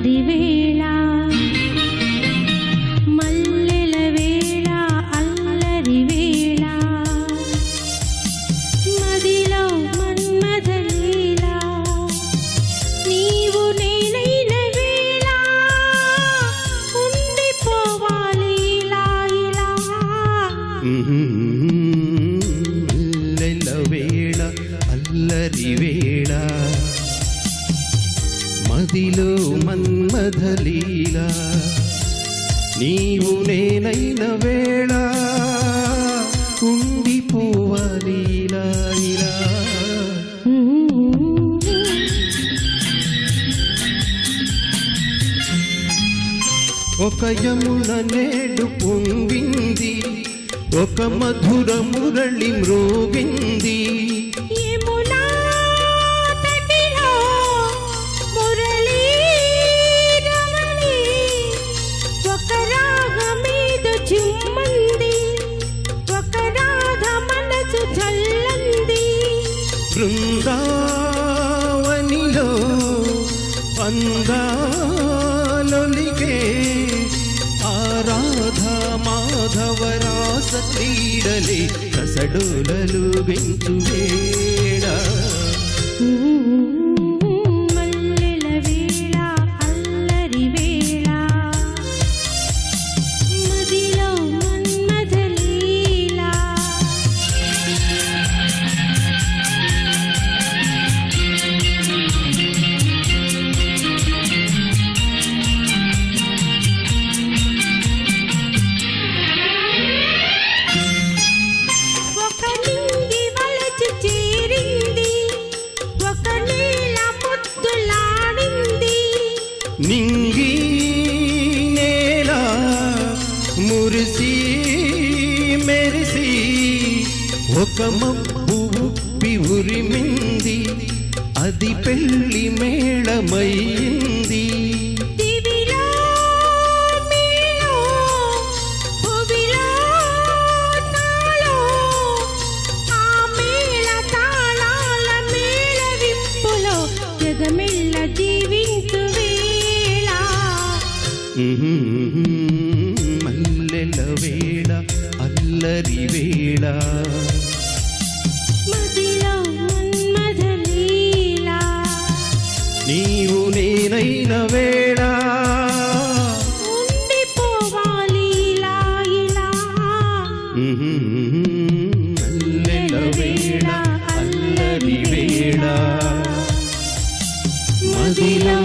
చల్లటి వేళ. మల్లెల వేళ అల్లరి వేళ. మదిలో మన్మధలీల నీవు నేనైన వేళ. ఉండిపోవాలి ఇలా వేళ అల్లరి వేళ. మదిలో మన్మధలీలా. నీవు నేనైన వేళ ఒక యమున నేడు పొంగింది ఒక మధుర మురళి మృగింది బృందావనిలో అందాలొలిగే ఆరాధ మాధవరాస క్రీడలే కసడోలలు వించు నింగి నేల మురిసి మెరిసి ఒక మబ్బు ఉప్పి ఉరిమింది. అది పెళ్ళి మేళమైంది. మల్లెల వేళ అల్లరి వేళ నీవు నేనైన వేళ. మల్లెల వేళ అల్లరి వేళ మదిలో